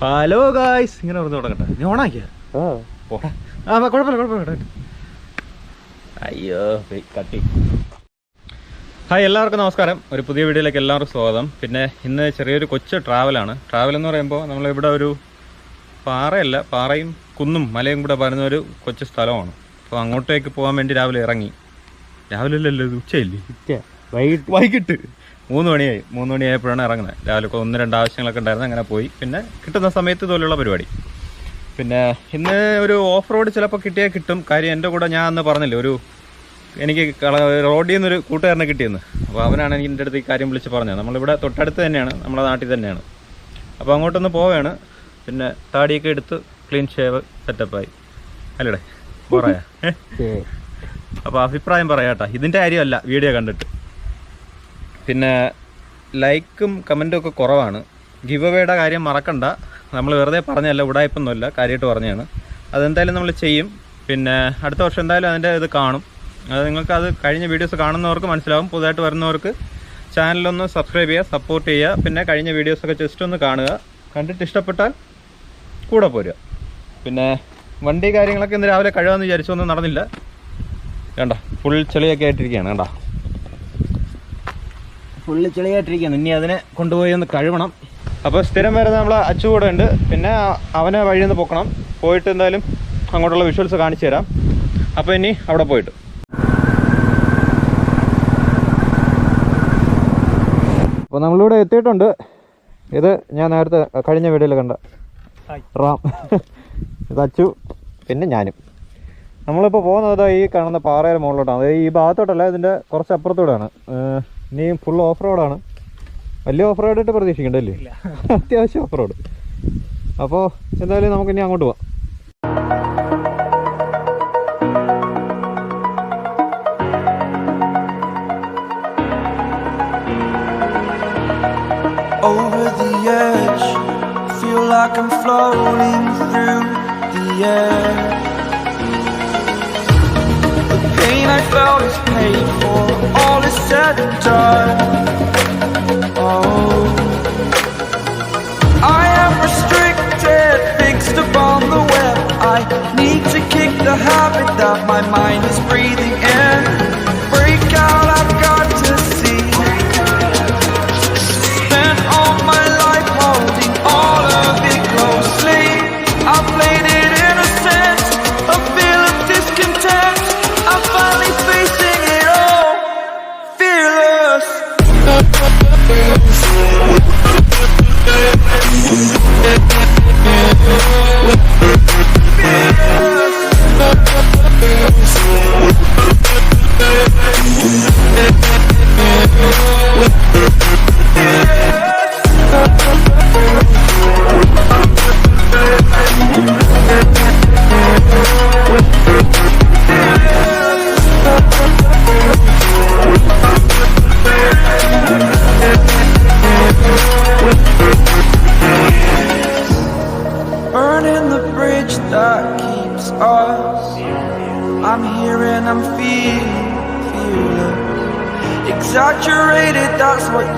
Hello guys ഇങ്ങനെ പറഞ്ഞു തുടങ്ങട്ടെ. നീ ഓണാക്കിയ ആ. കുഴപ്പമില്ല കുഴപ്പമില്ല. അയ്യോ കട്ടി. ഹായ് എല്ലാവർക്കും നമസ്കാരം. ഒരു പുതിയ വീഡിയോയിലേക്ക് എല്ലാവർക്കും സ്വാഗതം. പിന്നെ ഇന്ന് ചെറിയൊരു കൊച്ചു ട്രാവലാണ് ട്രാവൽ എന്ന് പറയുമ്പോൾ നമ്മളിവിടെ ഒരു പാറയല്ല പാറയും കുന്നും മലയും കൂടെ പറയുന്ന ഒരു കൊച്ചു സ്ഥലമാണ്. അപ്പോൾ അങ്ങോട്ടേക്ക് പോകാൻ വേണ്ടി രാവിലെ ഇറങ്ങി. രാവിലെ അല്ലല്ലോ ഉച്ചയില്ലേ? വൈകിട്ട്. വൈകിട്ട്. മൂന്ന് മണിയായി. മൂന്ന് മണിയായപ്പോഴാണ് ഇറങ്ങുന്നത്. രാവിലെ ഒന്ന് രണ്ട് ആവശ്യങ്ങളൊക്കെ ഉണ്ടായിരുന്നു. അങ്ങനെ പോയി. പിന്നെ കിട്ടുന്ന സമയത്ത് ഇതുപോലെയുള്ള പരിപാടി. പിന്നെ ഇന്ന് ഒരു ഓഫ് റോഡ് ചിലപ്പോൾ കിട്ടിയാൽ കിട്ടും. കാര്യം എന്റെ കൂടെ ഞാൻ അന്ന് പറഞ്ഞില്ലേ ഒരു എനിക്ക് റോഡിൽ നിന്നൊരു കൂട്ടുകാരനെ കിട്ടിയെന്ന്. അപ്പോൾ അവനാണ് എനിക്ക് എന്റെ അടുത്ത് ഈ കാര്യം വിളിച്ച് പറഞ്ഞത്. നമ്മളിവിടെ തൊട്ടടുത്ത് തന്നെയാണ്. നമ്മളെ നാട്ടിൽ തന്നെയാണ്. അപ്പോൾ അങ്ങോട്ടൊന്ന് പോവുകയാണ് പിന്നെ താടിയൊക്കെ എടുത്ത് ക്ലീൻ ഷേവ് സെറ്റപ്പായി. അല്ലടേ പറയാ അപ്പോൾ അഭിപ്രായം പറയാട്ടാ ഇതിന്റെ കാര്യമല്ല വീഡിയോ കണ്ടിട്ട്. പിന്നെ ലൈക്കും കമന്റും ഒക്കെ കുറവാണ്. ഗിവ് അവേയുടെ കാര്യം മറക്കണ്ട. നമ്മൾ വെറുതെ പറഞ്ഞല്ല ഉടായ്പൊന്നുമില്ല കാര്യമായിട്ട് പറഞ്ഞതാണ്. അതെന്തായാലും നമ്മൾ ചെയ്യും. പിന്നെ അടുത്ത വർഷം എന്തായാലും അതിന്റെ ഇത് കാണും. അത് നിങ്ങൾക്ക് അത് കഴിഞ്ഞ വീഡിയോസ് കാണുന്നവർക്ക് മനസ്സിലാവും. പുതുതായിട്ട് വരുന്നവർക്ക് ചാനലൊന്ന് സബ്സ്ക്രൈബ് ചെയ്യുക സപ്പോർട്ട് ചെയ്യുക. പിന്നെ കഴിഞ്ഞ വീഡിയോസൊക്കെ ജസ്റ്റ് ഒന്ന് കാണുക. കണ്ടിട്ട് ഇഷ്ടപ്പെട്ടാൽ കൂടെ പോരുക. പിന്നെ വണ്ടി കാര്യങ്ങളൊക്കെ ഇന്ന് രാവിലെ കഴിവാന്ന് വിചാരിച്ചൊന്നും നടന്നില്ല. വേണ്ട ഫുൾ ചെളിയൊക്കെ ആയിട്ടിരിക്കുകയാണ്. കണ്ടോ? ഫുള്ള് ചെളിയായിട്ടിരിക്കുകയാണ്. ഇനി അതിനെ കൊണ്ടുപോയി ഒന്ന് കഴുകണം അപ്പോൾ സ്ഥിരം വരുന്ന നമ്മൾ അച്ചു കൂടെ ഉണ്ട്. പിന്നെ അവനെ വഴിയിൽ നിന്ന് പൊക്കണം. പോയിട്ട് എന്തായാലും അങ്ങോട്ടുള്ള വിഷ്വൽസ് കാണിച്ചു തരാം. അപ്പോൾ ഇനി അവിടെ പോയിട്ട്. അപ്പോൾ നമ്മളിവിടെ എത്തിയിട്ടുണ്ട്. ഇത് ഞാൻ നേരത്തെ കഴിഞ്ഞ വീഡിയോയിൽ കണ്ട റാം. ഇത് അച്ചു പിന്നെ ഞാനും. നമ്മളിപ്പോൾ പോകുന്നത് ഈ കാണുന്ന പാറയുടെ മുകളിലോട്ടാണ്. അതായത് ഈ ഭാഗത്തോട്ടല്ല ഇതിന്റെ കുറച്ച് അപ്പുറത്തൂടെയാണ് ഇനി ഫുൾ ഓഫ് റോഡാണ് വലിയ ഓഫ് റോഡ് ഇട്ട് പ്രതീക്ഷിക്കണ്ടല്ലേ അത്യാവശ്യം ഓഫ് റോഡ് അപ്പോൾ എന്തായാലും നമുക്ക് ഇനി അങ്ങോട്ട് പോവാം over the edge. Feel like I'm floating through the air. The pain I felt is paid for, Thank you.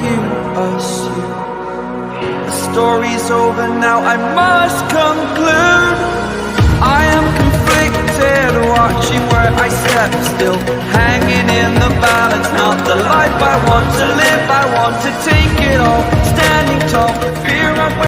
You assume. The story's over now, I must conclude. I am conflicted, watching where I step still. Hanging in the balance, not the life I want to live. I want to take it all, standing tall. Fear of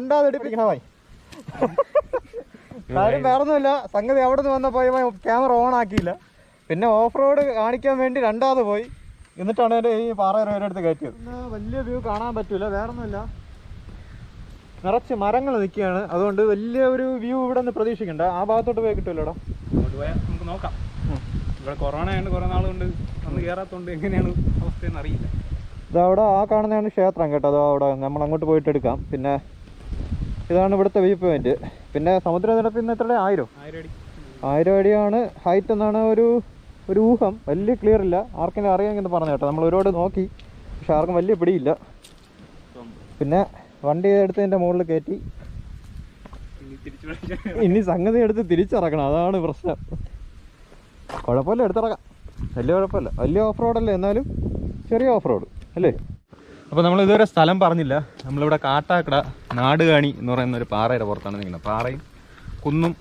രണ്ടാമത് അടിപ്പിക്കണമായി കാര്യം വേറൊന്നുമില്ല. സംഗതി അവിടെ നിന്ന് വന്നപ്പോൾ camera on ആക്കിയില്ല. പിന്നെ off road കാണിക്കാൻ വേണ്ടി രണ്ടാമത് പോയി. എന്നിട്ടാണ് എന്റെ ഈ പാറ അടുത്ത് കയറ്റിയത്. വലിയ വ്യൂ കാണാൻ പറ്റൂല. വേറൊന്നുമില്ല. നിറച്ച് മരങ്ങൾ നിൽക്കുകയാണ്. അതുകൊണ്ട് വലിയ ഒരു വ്യൂ ഇവിടെ നിന്ന് പ്രതീക്ഷിക്കണ്ട. ആ ഭാഗത്തോട്ട് പോയി കിട്ടുമല്ലോടാ അങ്ങോട്ട് പോയാൽ നമുക്ക് നോക്കാം. ഇവിടെ കൊറോണ ആയതുകൊണ്ട് കുറേ നാളുകൊണ്ട് കൊണ്ട് വന്ന് കയറാത്തതുകൊണ്ട് എങ്ങനെയാണ് അവസ്ഥയെന്ന് അറിയില്ല. ഇതവിടെ അവിടെ ആ കാണുന്നതാണ് ക്ഷേത്രം കേട്ടോ. അതോ അവിടെ നമ്മൾ അങ്ങോട്ട് പോയിട്ട് എടുക്കാം. പിന്നെ ഇതാണ് ഇവിടുത്തെ വ്യൂ പോയിന്റ് പിന്നെ സമുദ്രനിരപ്പിൽ നിന്ന് എത്ര ആയിരം. ആയിരം അടി അടിയാണ് ഹൈറ്റ് എന്നാണ് ഒരു ഒരു ഊഹം. വലിയ ക്ലിയർ ഇല്ല. ആർക്കെങ്കിലും അറിയാമെന്ന് പറഞ്ഞു കേട്ടോ നമ്മൾ ഒരുപാട് നോക്കി. പക്ഷെ ആർക്കും വലിയ പിടിയില്ല. പിന്നെ വണ്ടി എടുത്തതിന്റെ മുകളിൽ കയറ്റി. ഇനി സംഗതി എടുത്ത് തിരിച്ചിറക്കണം. അതാണ് പ്രശ്നം. കുഴപ്പമില്ല എടുത്തിറക്കാം. വലിയ കുഴപ്പമില്ല. വലിയ ഓഫ് റോഡല്ലേ എന്നാലും ചെറിയ ഓഫ് റോഡ് അല്ലേ? അപ്പോൾ നമ്മൾ ഇതുവരെ സ്ഥലം പറഞ്ഞില്ല. നമ്മളിവിടെ കാട്ടാക്കട നാടുകാണി എന്ന് പറയുന്ന ഒരു പാറയുടെ പുറത്താണ് നിൽക്കുന്നത്. പാറയും കുന്നും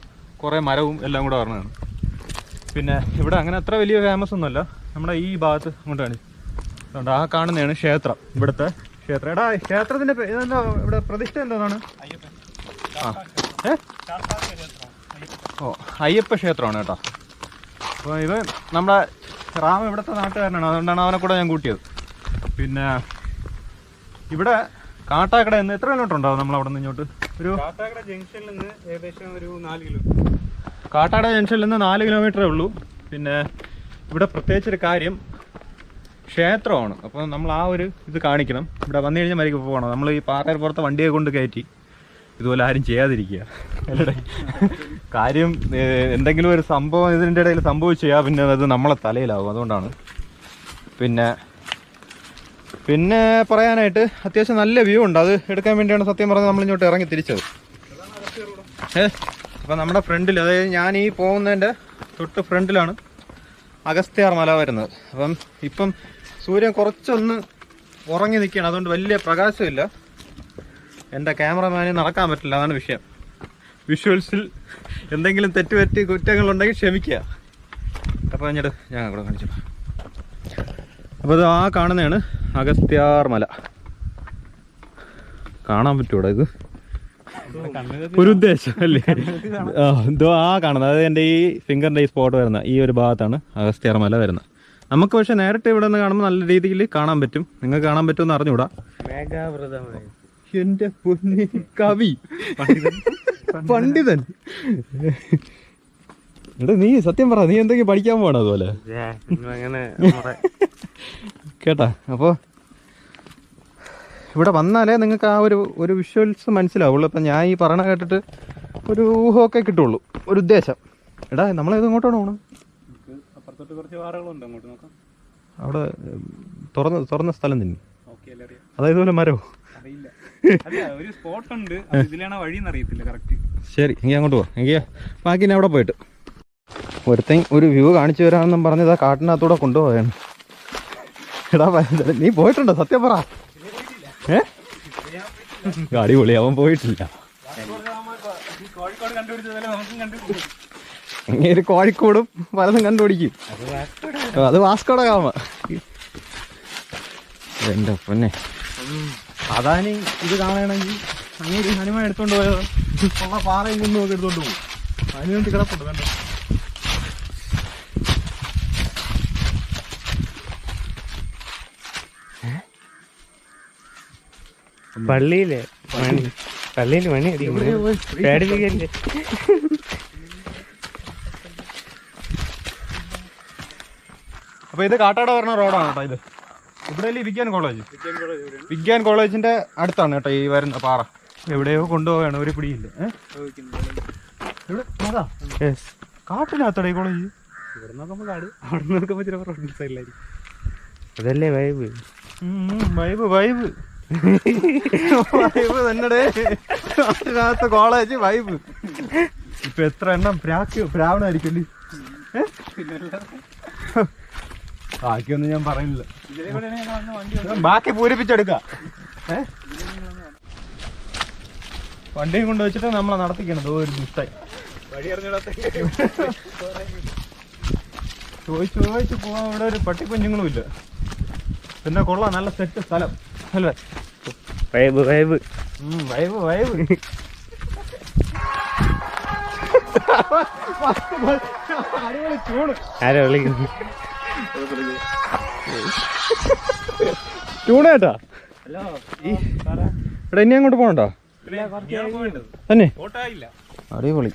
കുറേ മരവും എല്ലാം കൂടെ പറഞ്ഞതാണ് പിന്നെ ഇവിടെ അങ്ങനെ അത്ര വലിയ ഫേമസ് ഒന്നുമല്ല. നമ്മുടെ ഈ ഭാഗത്ത് അങ്ങോട്ടാണ്. അതുകൊണ്ട് ആ കാണുന്നതാണ് ക്ഷേത്രം. ഇവിടുത്തെ ക്ഷേത്രം. എടാ ക്ഷേത്രത്തിന്റെ ഇതെന്താ ഇവിടെ പ്രതിഷ്ഠ എന്താണ് ഓ അയ്യപ്പ ക്ഷേത്രമാണ് കേട്ടോ. അപ്പോൾ ഇത് നമ്മുടെ റാം ഇവിടുത്തെ നാട്ടുകാരനാണ്. അതുകൊണ്ടാണ് അവനെ കൂടെ ഞാൻ കൂട്ടിയത്. പിന്നെ ഇവിടെ കാട്ടാക്കട എന്ന് എത്ര കിലോമീറ്റർ ഉണ്ടാവും നമ്മൾ അവിടെ നിന്ന് ഇങ്ങോട്ട്? ഒരു കാട്ടാക്കട ജംഗ്ഷനിൽ നിന്ന് ഏകദേശം ഒരു നാല് കിലോമീറ്റർ കാട്ടാക്കട ജംഗ്ഷനിൽ നിന്ന് നാല് കിലോമീറ്ററേ ഉള്ളൂ. പിന്നെ ഇവിടെ പ്രത്യേകിച്ചൊരു കാര്യം ക്ഷേത്രമാണ്. അപ്പോൾ നമ്മൾ ആ ഒരു ഇത് കാണിക്കണം. ഇവിടെ വന്നു കഴിഞ്ഞാൽ മരിക്കും പോകണം. നമ്മൾ ഈ പാറയുടെ പുറത്തെ വണ്ടിയെ കൊണ്ട് കയറ്റി. ഇതുപോലെ ആരും ചെയ്യാതിരിക്കുക. അല്ലേ കാര്യം എന്തെങ്കിലും ഒരു സംഭവം ഇതിന്റെ ഇടയിൽ സംഭവിച്ചു സംഭവിച്ചാൽ പിന്നെ അത് നമ്മളെ തലയിലാവും. അതുകൊണ്ടാണ്. പിന്നെ പിന്നെ പറയാനായിട്ട് അത്യാവശ്യം നല്ല വ്യൂ ഉണ്ട്. അത് എടുക്കാൻ വേണ്ടിയാണ് സത്യം പറഞ്ഞത് നമ്മൾ ഇങ്ങോട്ട് ഇറങ്ങി തിരിച്ചത്. ഏ അപ്പം നമ്മുടെ ഫ്രണ്ടിൽ അതായത് ഞാൻ ഈ പോകുന്നതിന്റെ തൊട്ട് ഫ്രണ്ടിലാണ് അഗസ്ത്യാർ മല വരുന്നത്. അപ്പം ഇപ്പം സൂര്യൻ കുറച്ചൊന്ന് ഉറങ്ങി നിൽക്കുകയാണ്. അതുകൊണ്ട് വലിയ പ്രകാശമില്ല. എന്റെ ക്യാമറമാന് നടക്കാൻ പറ്റില്ല അതാണ് വിഷയം. വിഷ്വൽസിൽ എന്തെങ്കിലും തെറ്റുപറ്റി കുറ്റങ്ങളുണ്ടെങ്കിൽ ക്ഷമിക്കുക. അപ്പോൾ എന്നിട്ട് ഞാൻ കൂടെ കാണിച്ചു അപ്പോൾ അത് ആ കാണുന്നതാണ് അഗസ്ത്യാർ മല കാണാൻ പറ്റൂടാ ഇത്? ഒരു ഉദ്ദേശം അല്ലേ? എന്തോ ആ കാണുന്നത്. അതായത് എന്റെ ഈ ഫിംഗറിന്റെ ഈ സ്പോട്ട് വരുന്ന ഈ ഒരു ഭാഗത്താണ് അഗസ്ത്യാർ മല വരുന്നത്. നമുക്ക് പക്ഷെ നേരിട്ട് ഇവിടെ നിന്ന് കാണുമ്പോൾ നല്ല രീതിയിൽ കാണാൻ പറ്റും. നിങ്ങൾക്ക് കാണാൻ പറ്റുമെന്ന് അറിഞ്ഞൂടാ എന്റെ പൊന്നി കവി. പണ്ഡിതൻ. എടാ നീ സത്യം പറ നീ എന്തെങ്കിലും പഠിക്കാൻ പോണോ അതുപോലെ? കേട്ടാ അപ്പോൾ ഇവിടെ വന്നാലേ നിങ്ങൾക്ക് ആ ഒരു ഒരു വിഷ്വൽസ് മനസ്സിലാവുള്ളൂ. അപ്പം ഞാൻ ഈ പറഞ്ഞ കേട്ടിട്ട് ഒരു ഊഹമൊക്കെ കിട്ടുള്ളൂ. ഒരു ഉദ്ദേശം. എടാ നമ്മളേത് ഇങ്ങോട്ടാണ് പോകണം അവിടെ തുറന്ന് തുറന്ന സ്ഥലം തന്നെ. അതായത് പോലെ അല്ല ഒരു സ്പോട്ട് ഉണ്ട് ഇതിലാണ് കറക്റ്റ് ശരി എങ്കിൽ അങ്ങോട്ട് പോവാം എങ്കിൽ ബാക്കി ഞാൻ അവിടെ പോയിട്ട്. ഒരുത്തൻ ഒരു വ്യൂ കാണിച്ചു തരാമെന്നും പറഞ്ഞത് ആ കാട്ടിനകത്തൂടെ കൊണ്ടുപോയാണ് എടാ നീ പോയിട്ടുണ്ടോ? സത്യം പറ. ഏ? അടിപൊളി അവൻ പോയിട്ടില്ല. ഇങ്ങനെ കോഴിക്കോടും പലതും കണ്ടുപിടിക്കും. അത് വാസ്കോട കാമ എന്റെ പൊന്നെ. അതാനി ഇത് കാണണമെങ്കിൽ അങ്ങനെ ഹനുമാൻ എടുത്തോണ്ട് പോയത് ഉള്ള പാറയും കുന്നും ഒക്കെ എടുത്തോണ്ട് പോകും. അതിന് വേണ്ടി കിടപ്പുണ്ട് കണ്ടോ? പള്ളിയിലെ മണി പള്ളിയിൽ മണി പേടിപ്പിക്കല്ലേ? അപ്പൊ ഇത് കാട്ടാട് പറഞ്ഞ റോഡാണ് കേട്ടോ ഇത്. ഇവിടെ വിജ്ഞാൻ കോളേജ്? വിജ്ഞാൻ കോളേജിന്റെ അടുത്താണ് കേട്ടോ ഈ വരുന്ന പാറ. എവിടെയോ കൊണ്ടുപോവാണ് ഒരു പിടിയില്ല. കാട്ടിനകത്തടേ കോളേജ്? ഇവിടെ നോക്കുമ്പോ കാട് അവിടെ നോക്കുമ്പോ ചിലപ്പോ റോഡ് സൈഡിലായിരിക്കും അതല്ലേ വൈബ് വൈബ് വൈബ് വൈബ് തന്നെ കാട്ടിനകത്ത് കോളേജ് വൈബ് ഇപ്പൊ എത്ര എണ്ണം? പ്രാക്ക് പ്രാവണായിരിക്കും? ബാക്കിയൊന്നും ഞാൻ പറയുന്നില്ല. ബാക്കി പൂരിപ്പിച്ചെടുക്കാം? വണ്ടിയും കൊണ്ട് വെച്ചിട്ട് നമ്മളെ നടത്തിക്കണം ദോ ഒരു ദുഷ്ടായി ചോദിച്ചു ചോദിച്ചു പോവാൻ ഇവിടെ ഒരു പട്ടിക്കുഞ്ഞുങ്ങളും ഇല്ല. പിന്നെ കൊള്ളാം നല്ല സെറ്റ് സ്ഥലം. അല്ലേ? വൈബ് വൈബ് വൈബ് വൈബ് ആരാ വിളിക്കുന്നു ട്യൂണ് ഹലോ. ഇവിടെ ഇനി അങ്ങോട്ട് പോകണ്ടോ? തന്നെ. അടിപൊളി.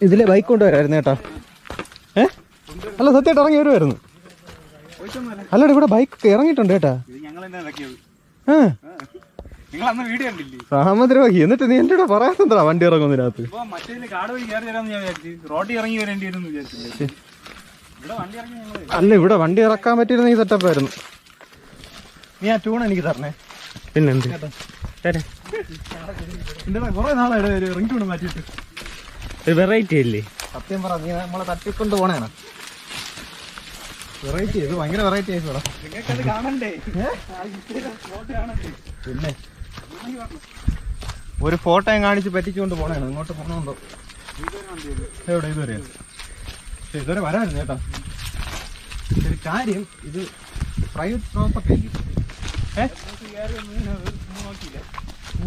ഇതിലെ ബൈക്ക് കൊണ്ടുവരായിരുന്നു കേട്ടാ ഏ? അല്ല സത്യമായിട്ട് ഇറങ്ങി വരുമായിരുന്നു അല്ലടാ ഇവിടെ ബൈക്ക് ഇറങ്ങിയിട്ടുണ്ട് ചേട്ടാ ഇത് ഞങ്ങൾ തന്നെ നിങ്ങൾ അന്ന് വീഡിയോ കണ്ടില്ലേ? സാമദ്രവാഹി എന്നിട്ട് നീ എന്റെ കൂടെ പറയാത്തെന്താ വണ്ടി ഇറങ്ങുന്നതിനകത്ത് അല്ല ഇവിടെ വണ്ടി ഇറക്കാൻ പറ്റിയിരുന്ന ഈ സെറ്റപ്പ് ആയിരുന്നു. നീ ആ ട്യൂൺ എനിക്ക് തരണേ. പിന്നെന്ത്? കുറെ റിംഗ് മാറ്റിയിട്ട്? വെറൈറ്റി അല്ലേ? സത്യം പറ നീ നമ്മളെ തട്ടിക്കൊണ്ട് പോണേണ് വെറൈറ്റി ഇത് ഭയങ്കര വെറൈറ്റി ആയിക്കോടാ നിങ്ങൾക്കത് കാണണ്ടേ? ഫോട്ടോ പിന്നെ? ഒരു ഫോട്ടോയും കാണിച്ച് പറ്റിച്ചുകൊണ്ട് പോണേ ഇങ്ങോട്ട് പോണോണ്ടോ? എവിടെ? ഇതുവരെ? പക്ഷെ ഇതുവരെ വരായിരുന്നു കേട്ടോ. ഒരു കാര്യം ഇത് പ്രൈവറ്റ് പ്രോപ്പർട്ടി അല്ലേ? ഏ?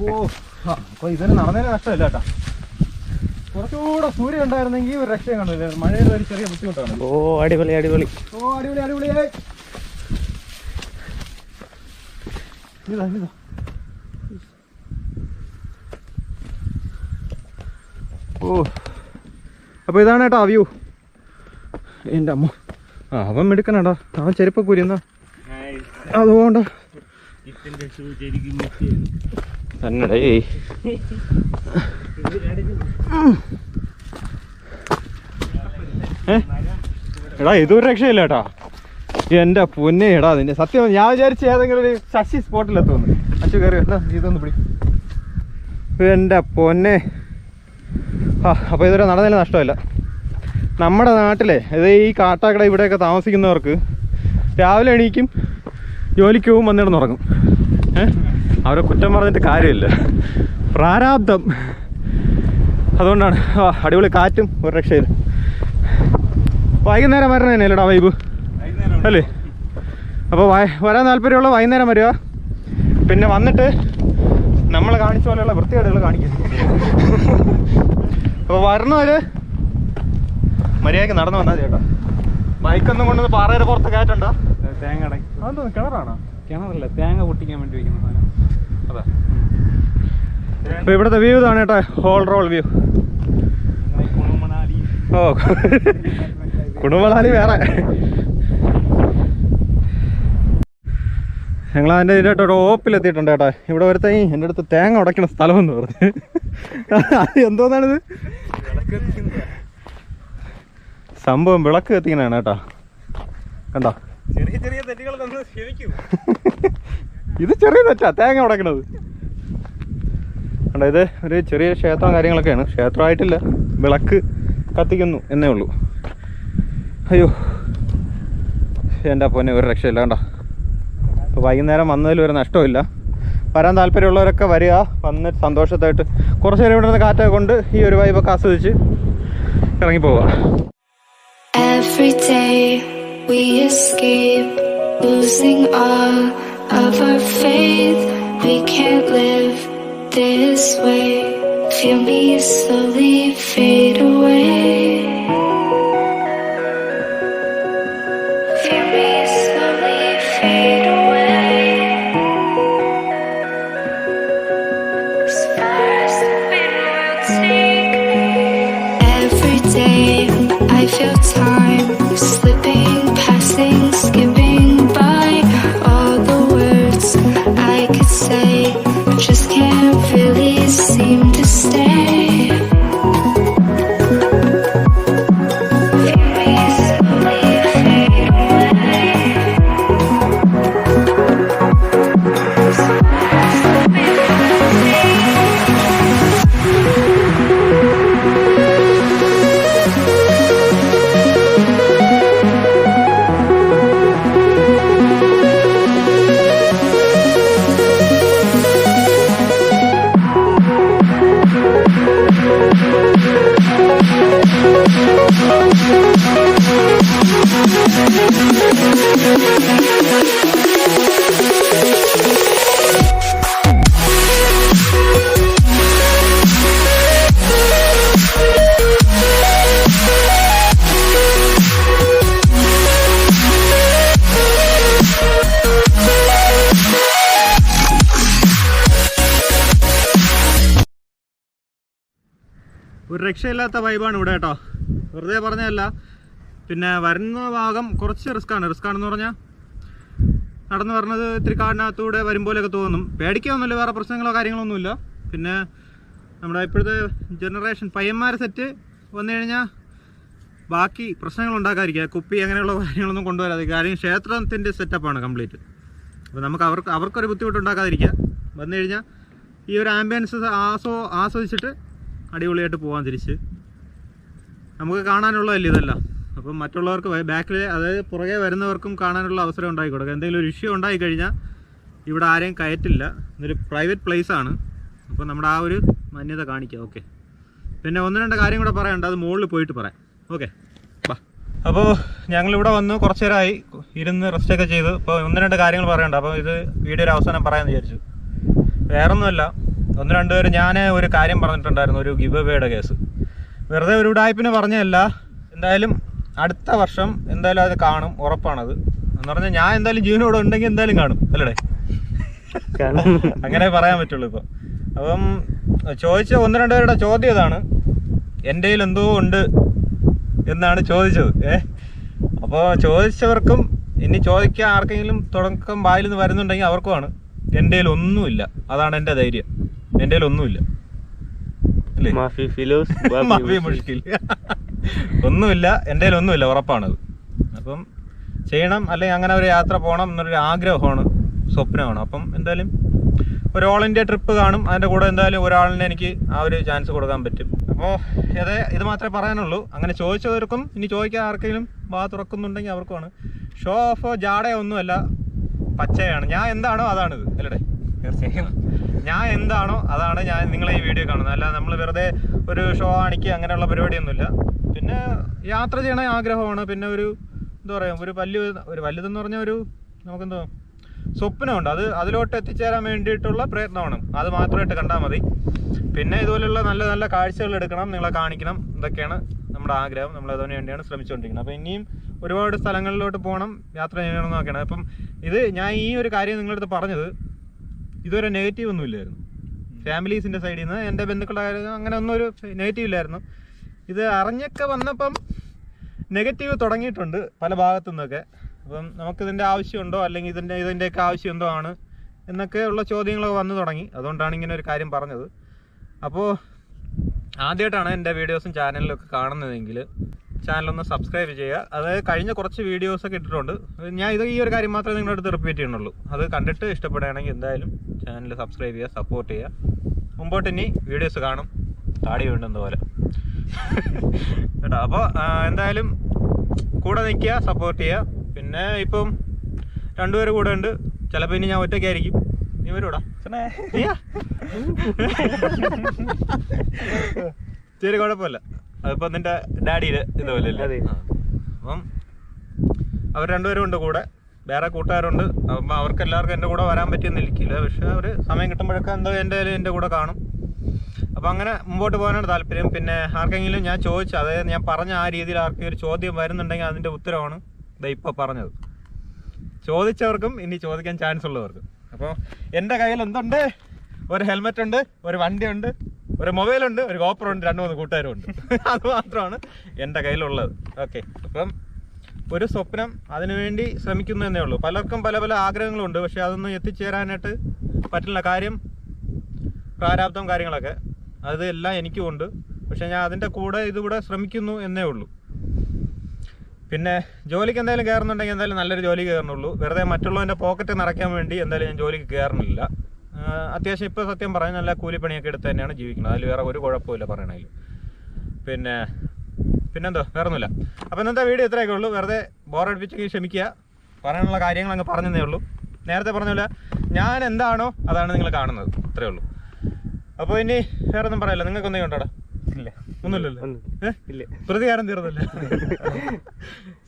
ഓ അപ്പൊ ഇതുവരെ നടന്നതിന് നഷ്ടമില്ല കേട്ടാ. കുറച്ചുകൂടെ സൂര്യൻ ഉണ്ടായിരുന്നെങ്കിൽ ഒരു രക്ഷയും കണ്ടില്ല മഴയുടെ ഒരു ചെറിയ ബുദ്ധിമുട്ടാണ്. ഓ അടിപൊളി അടിപൊളി. ഓ അടിപൊളി അടിപൊളിയായി ഇതാ ഇതാ. ഓ. അപ്പൊ ഇതാണ് കേട്ടോ വ്യൂ. എന്റെ അമ്മ. ആ അവൻ മെടുക്കണടാ അവൻ ചെരുപ്പൊക്കെ ഉരിയുന്ന അതുകൊണ്ട്. തന്നെടേ ഏ എടാ ഇതൊരു രക്ഷയില്ല കേട്ടാ. എന്റെ പൊന്നെ എടാ നിന്നെ. സത്യം ഞാൻ വിചാരിച്ച ഏതെങ്കിലും ഒരു ശശി സ്പോട്ടിലെത്തുന്നു അച്ചു കയറി എന്നാ ഇതൊന്ന് പിടി. എന്റെ പൊന്നെ. ആ അപ്പോൾ ഇതുവരെ നടന്നതിൽ നഷ്ടമല്ല. നമ്മുടെ നാട്ടിലെ ഇത് ഈ കാട്ടാക്കട ഇവിടെയൊക്കെ താമസിക്കുന്നവർക്ക് രാവിലെ എണീക്കും ജോലിക്ക് പോകും വന്നിടന്ന് ഉറങ്ങും ഏഹ് അവരെ കുറ്റം പറഞ്ഞിട്ട് കാര്യമില്ല. പ്രാരാബ്ദം. അതുകൊണ്ടാണ്. അടിപൊളി കാറ്റും ഒരു രക്ഷയില്ല. വൈകുന്നേരം വരണ തന്നെയല്ലേടാ വൈബ്? അല്ലേ? അപ്പോൾ വരാൻ താല്പര്യമുള്ള വൈകുന്നേരം വരിക. പിന്നെ വന്നിട്ട് നമ്മൾ കാണിച്ച പോലെയുള്ള വൃത്തികേടുകൾ കാണിക്കും. അപ്പോൾ വരണവര് മര്യാദയ്ക്ക് നടന്നു വന്നാൽ ചേട്ടാ ബൈക്കൊന്നും കൊണ്ടുവന്ന് പാറയുടെ പുറത്ത് കയറ്റണ്ട. തേങ്ങ അട അതെന്തോ കിണറാണോ? കിണറല്ല തേങ്ങ പൊട്ടിക്കാൻ വേണ്ടി വയ്ക്കുന്ന സാധനം. അതാ. അപ്പോൾ ഇവിടുത്തെ വ്യൂ ഇതാണ് കേട്ടോ. ഹോൾ റോൾ വ്യൂ കുണുമണാലി ഓ കുടുംബളാലി വേറെ. ഞങ്ങൾ അതിന്റെ ഇതിന്റെ ടോപ്പിലെത്തിയിട്ടുണ്ട് കേട്ടോ. ഇവിടെ ഒരുത്ത എന്റെ അടുത്ത് തേങ്ങ ഉടയ്ക്കണ സ്ഥലമെന്ന് പറഞ്ഞു. അത് എന്തോന്നാണിത്? സംഭവം വിളക്ക് കത്തിക്കണാണ് കേട്ടോ. കണ്ടോ? ചെറിയ ചെറിയ തെറ്റുകൾ ഇത് ചെറിയ തെറ്റാ തേങ്ങ ഉടക്കണത് ഇത് ഒരു ചെറിയ ക്ഷേത്രം കാര്യങ്ങളൊക്കെയാണ്. ക്ഷേത്രമായിട്ടില്ല. വിളക്ക് കത്തിക്കുന്നു എന്നേ ഉള്ളൂ. അയ്യോ. എന്റെ പൊന്നെ ഒരു രക്ഷയില്ല കണ്ടോ. അപ്പോൾ വൈകുന്നേരം വന്നതിൽ ഒരു നഷ്ടമില്ല വരാൻ താല്പര്യമുള്ളവരൊക്കെ വരിക. വന്ന് സന്തോഷത്തായിട്ട് കുറച്ച് നേരം ഇവിടെ നിന്ന് കാറ്റൊക്കെ കൊണ്ട് ഈ ഒരു വൈബൊക്കെ ആസ്വദിച്ച് ഇറങ്ങി പോവുക Every day we escape, losing our faith. We can't live this way. Feel me slowly fade away. രക്ഷയില്ലാത്ത വൈബാണ് ഇവിടെ കേട്ടോ. വെറുതെ പറഞ്ഞതല്ല. പിന്നെ വരുന്ന ഭാഗം കുറച്ച് റിസ്ക്കാണ് റിസ്ക്കാണെന്ന് പറഞ്ഞാൽ നടന്നു പറഞ്ഞത് ഇത്തിരി കാടിനകത്തൂടെ വരുമ്പോഴൊക്കെ തോന്നും. പേടിക്കൊന്നുമില്ല വേറെ പ്രശ്നങ്ങളോ കാര്യങ്ങളൊന്നുമില്ല. പിന്നെ നമ്മുടെ ഇപ്പോഴത്തെ ജനറേഷൻ പയ്യന്മാരെ സെറ്റ് വന്നു കഴിഞ്ഞാൽ ബാക്കി പ്രശ്നങ്ങൾ ഉണ്ടാക്കാതിരിക്കുക. കുപ്പി അങ്ങനെയുള്ള കാര്യങ്ങളൊന്നും കൊണ്ടുവരാതെ കാര്യം ക്ഷേത്രത്തിന്റെ സെറ്റപ്പാണ് കംപ്ലീറ്റ് അപ്പോൾ നമുക്ക് അവർക്ക് അവർക്കൊരു ബുദ്ധിമുട്ട് ഉണ്ടാക്കാതിരിക്കുക. വന്നു കഴിഞ്ഞാൽ ഈ ഒരു ആംബിയൻസ് ആസ്വ ആസ്വദിച്ചിട്ട് അടിപൊളിയായിട്ട് പോകാൻ തിരിച്ച്. നമുക്ക് കാണാനുള്ളതല്ല ഇതല്ല? അപ്പം മറ്റുള്ളവർക്ക് ബാക്കിൽ അതായത് പുറകെ വരുന്നവർക്കും കാണാനുള്ള അവസരം ഉണ്ടാക്കി കൊടുക്കുക എന്തെങ്കിലും ഒരു ഇഷ്യൂ ഉണ്ടായി കഴിഞ്ഞാൽ ഇവിടെ ആരെയും കയറ്റില്ല. ഇതൊരു പ്രൈവറ്റ് പ്ലേസ് ആണ്. അപ്പോൾ നമ്മുടെ ആ ഒരു മാന്യത കാണിക്കുക ഓക്കെ പിന്നെ ഒന്ന് രണ്ട് കാര്യം കൂടെ പറയണ്ട. അത് മുകളിൽ പോയിട്ട് പറയാം. ഓക്കെ അപ്പോൾ ഞങ്ങളിവിടെ വന്ന് കുറച്ച് നേരമായി ഇരുന്ന് റെസ്റ്റൊക്കെ ചെയ്ത്. ഇപ്പോൾ ഒന്ന് രണ്ട് കാര്യങ്ങൾ പറയണ്ട. അപ്പോൾ ഇത് വീഡിയോ അവസാനം പറയാമെന്ന് വിചാരിച്ചു. വേറൊന്നുമല്ല. ഒന്ന് രണ്ട് പേര് ഞാൻ ഒരു കാര്യം പറഞ്ഞിട്ടുണ്ടായിരുന്നു ഒരു ഗിവ് കേസ്. വെറുതെ ഒരു ഉടായ്പിന് പറഞ്ഞതല്ല എന്തായാലും അടുത്ത വർഷം എന്തായാലും അത് കാണും ഉറപ്പാണത്. എന്ന് പറഞ്ഞാൽ ഞാൻ എന്തായാലും ജീവനോടെ ഉണ്ടെങ്കിൽ എന്തായാലും കാണും അല്ലേ അങ്ങനെ പറയാൻ പറ്റുള്ളൂ ഇപ്പം. അപ്പം ചോദിച്ച ഒന്ന് രണ്ടുപേരുടെ ചോദ്യം ഇതാണ്. എന്റെ കയ്യിൽ എന്തോ ഉണ്ട് എന്നാണ് ചോദിച്ചത് ഏ? അപ്പോൾ ചോദിച്ചവർക്കും ഇനി ചോദിക്കാൻ ആർക്കെങ്കിലും തുടക്കം വായിൽ നിന്ന് വരുന്നുണ്ടെങ്കിൽ അവർക്കുമാണ് എന്റെ കയ്യിൽ ഒന്നുമില്ല. അതാണ് എന്റെ ധൈര്യം. കയ്യിൽ ഒന്നുമില്ല. ഒന്നുമില്ല എന്റെ കയ്യിൽ ഒന്നുമില്ല ഉറപ്പാണത്. അപ്പം ചെയ്യണം അല്ലെങ്കിൽ അങ്ങനെ ഒരു യാത്ര പോകണം എന്നൊരു ആഗ്രഹമാണ് സ്വപ്നമാണ്. അപ്പം എന്തായാലും ഒരു ഓൾ ഇന്ത്യ ട്രിപ്പ് കാണും. അതിന്റെ കൂടെ എന്തായാലും ഒരാളിനെ എനിക്ക് ആ ഒരു ചാൻസ് കൊടുക്കാൻ പറ്റും. അപ്പോൾ അതേ ഇത് മാത്രമേ പറയാനുള്ളൂ. അങ്ങനെ ചോദിച്ചവർക്കും ഇനി ചോദിക്കാൻ ആർക്കെങ്കിലും വാ തുറക്കുന്നുണ്ടെങ്കിൽ അവർക്കുമാണ്. ഷോ ഓഫോ ജാടയോ ഒന്നുമല്ല പച്ചയാണ്. ഞാൻ എന്താണോ അതാണിത്. അല്ലേ? തീർച്ചയായും. ഞാൻ എന്താണോ അതാണ് ഞാൻ നിങ്ങളെ ഈ വീഡിയോ കാണുന്നത്. അല്ല നമ്മൾ വെറുതെ ഒരു ഷോ കാണിക്കുക അങ്ങനെയുള്ള പരിപാടിയൊന്നുമില്ല. പിന്നെ യാത്ര ചെയ്യണ ആഗ്രഹമാണ്. പിന്നെ ഒരു എന്താ പറയുക ഒരു വലിയ ഒരു വലുതെന്ന് പറഞ്ഞ ഒരു നമുക്കെന്തോ സ്വപ്നമുണ്ട്. അത് അതിലോട്ട് എത്തിച്ചേരാൻ വേണ്ടിയിട്ടുള്ള പ്രയത്നമാണ്. അത് മാത്രമായിട്ട് കണ്ടാൽ മതി. പിന്നെ ഇതുപോലെയുള്ള നല്ല നല്ല കാഴ്ചകൾ എടുക്കണം നിങ്ങളെ കാണിക്കണം. ഇതൊക്കെയാണ് നമ്മുടെ ആഗ്രഹം. നമ്മൾ അതിനു വേണ്ടിയാണ് ശ്രമിച്ചുകൊണ്ടിരിക്കുന്നത്. അപ്പോൾ ഇനിയും ഒരുപാട് സ്ഥലങ്ങളിലോട്ട് പോകണം യാത്ര ചെയ്യണം എന്നൊക്കെയാണ്. അപ്പം ഇത് ഞാൻ ഈ ഒരു കാര്യം നിങ്ങളുടെ അടുത്ത് പറഞ്ഞത്. ഇതുവരെ നെഗറ്റീവ് ഒന്നും ഇല്ലായിരുന്നു. ഫാമിലീസിന്റെ സൈഡിൽ നിന്ന് എന്റെ ബന്ധുക്കളുടെ കാര്യം അങ്ങനെ ഒന്നും ഒരു നെഗറ്റീവ് ഇല്ലായിരുന്നു. ഇത് അറിഞ്ഞൊക്കെ വന്നപ്പം നെഗറ്റീവ് തുടങ്ങിയിട്ടുണ്ട് പല ഭാഗത്തു നിന്നൊക്കെ അപ്പം നമുക്കിതിന്റെ ആവശ്യമുണ്ടോ? അല്ലെങ്കിൽ ഇതിന്റെ ഇതിന്റെയൊക്കെ ആവശ്യം എന്തോ ആണ് എന്നൊക്കെ ഉള്ള ചോദ്യങ്ങളൊക്കെ വന്നു തുടങ്ങി. അതുകൊണ്ടാണ് ഇങ്ങനെ ഒരു കാര്യം പറഞ്ഞത്. അപ്പോൾ ആദ്യമായിട്ടാണ് എന്റെ വീഡിയോസും ചാനലിലൊക്കെ കാണുന്നതെങ്കിൽ ചാനലൊന്ന് സബ്സ്ക്രൈബ് ചെയ്യുക. അതായത് കഴിഞ്ഞ കുറച്ച് വീഡിയോസൊക്കെ ഇട്ടിട്ടുണ്ട്. ഞാൻ ഇത് ഈ ഒരു കാര്യം മാത്രമേ നിങ്ങളുടെ അടുത്ത് റിപ്പീറ്റ് ചെയ്യണുള്ളൂ അത് കണ്ടിട്ട് ഇഷ്ടപ്പെടുകയാണെങ്കിൽ എന്തായാലും ചാനൽ സബ്സ്ക്രൈബ് ചെയ്യുക സപ്പോർട്ട് ചെയ്യുക. മുമ്പോട്ട് ഇനി വീഡിയോസ് കാണും. താടി വീണ്ടുന്ന പോലെ. കേട്ടോ അപ്പോൾ എന്തായാലും കൂടെ നിൽക്കുക സപ്പോർട്ട് ചെയ്യുക. പിന്നെ ഇപ്പം രണ്ടുപേരും കൂടെ ഉണ്ട്. ചിലപ്പോൾ ഇനി ഞാൻ ഒറ്റയ്ക്കായിരിക്കും നീ വരൂടാ? ശരി കുഴപ്പമില്ല. അതിപ്പോ നിന്റെ ഡാഡിയുടെ ഇതുപോലെ അല്ലേ? അപ്പം അവർ രണ്ടുപേരും ഉണ്ട് കൂടെ. വേറെ കൂട്ടുകാരുണ്ട്. അപ്പം അവർക്ക് എല്ലാവർക്കും എന്റെ കൂടെ വരാൻ പറ്റിയെന്ന് ഇരിക്കില്ല. പക്ഷെ അവർ സമയം കിട്ടുമ്പോഴൊക്കെ എന്തോ എന്റെ എന്റെ കൂടെ കാണും. അപ്പം അങ്ങനെ മുമ്പോട്ട് പോകാനാണ് താല്പര്യം. പിന്നെ ആർക്കെങ്കിലും ഞാൻ ചോദിച്ചു. അതായത് ഞാൻ പറഞ്ഞ ആ രീതിയിൽ ആർക്കെങ്കിലും ഒരു ചോദ്യം വരുന്നുണ്ടെങ്കിൽ അതിന്റെ ഉത്തരമാണ് ഇതാ ഇപ്പോൾ പറഞ്ഞത്. ചോദിച്ചവർക്കും ഇനി ചോദിക്കാൻ ചാൻസ് ഉള്ളവർക്കും. അപ്പോൾ എന്റെ കയ്യിൽ എന്തുണ്ട്? ഒരു ഹെൽമെറ്റ് ഉണ്ട് ഒരു വണ്ടിയുണ്ട് ഒരു മൊബൈലുണ്ട് ഒരു കോപ്പർ ഉണ്ട് രണ്ട് മൂന്ന് കൂട്ടുകാരും ഉണ്ട്. അത് മാത്രമാണ് എന്റെ കയ്യിലുള്ളത്. ഓക്കെ അപ്പം ഒരു സ്വപ്നം അതിനുവേണ്ടി ശ്രമിക്കുന്നു എന്നേ ഉള്ളൂ. പലർക്കും പല പല ആഗ്രഹങ്ങളുണ്ട് പക്ഷെ അതൊന്നും എത്തിച്ചേരാനായിട്ട് പറ്റില്ല കാര്യം പ്രാരാബ്ദം കാര്യങ്ങളൊക്കെ. അത് എല്ലാം എനിക്കും ഉണ്ട്. പക്ഷെ ഞാൻ അതിന്റെ കൂടെ ഇതുകൂടെ ശ്രമിക്കുന്നു എന്നേ ഉള്ളൂ. പിന്നെ ജോലിക്ക് എന്തായാലും കയറുന്നുണ്ടെങ്കിൽ എന്തായാലും നല്ലൊരു ജോലി കയറണുള്ളൂ വെറുതെ മറ്റുള്ളവന്റെ പോക്കറ്റ് നിറയ്ക്കാൻ വേണ്ടി എന്തായാലും ഞാൻ ജോലിക്ക് കയറണില്ല ആ, അത്യാവശ്യം ഇപ്പോൾ സത്യം പറയാൻ നല്ല കൂലിപ്പണിയൊക്കെ എടുത്ത് തന്നെയാണ് ജീവിക്കുന്നത്. അതിൽ വേറെ ഒരു കുഴപ്പമില്ല പറയണതിൽ പിന്നെ പിന്നെന്തോ? വേറെ ഒന്നുമില്ല അപ്പോൾ ഇന്നത്തെ വീഡിയോ ഇത്രയൊക്കെ ഉള്ളൂ. വെറുതെ ബോറടിപ്പിച്ചെങ്കിൽ ക്ഷമിക്കുക. പറയാനുള്ള കാര്യങ്ങൾ അങ്ങ് പറഞ്ഞതേ ഉള്ളൂ. നേരത്തെ പറഞ്ഞില്ല ഞാൻ എന്താണോ അതാണ് നിങ്ങൾ കാണുന്നത്. അത്രേ ഉള്ളൂ. അപ്പോൾ ഇനി വേറെ ഒന്നും പറയല്ല. നിങ്ങൾക്ക് എന്തെങ്കിലും ഉണ്ടോടാ? ഇല്ല. ഒന്നുമില്ലല്ലോ. ഇല്ല. പ്രതികാരം തീർന്നില്ല.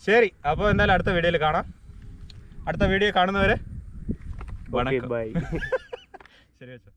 ശരി. അപ്പോൾ എന്തായാലും അടുത്ത വീഡിയോയിൽ കാണാം. അടുത്ത വീഡിയോ കാണുന്നവരെ വണക്കം. ബൈ ശരി വെച്ചോ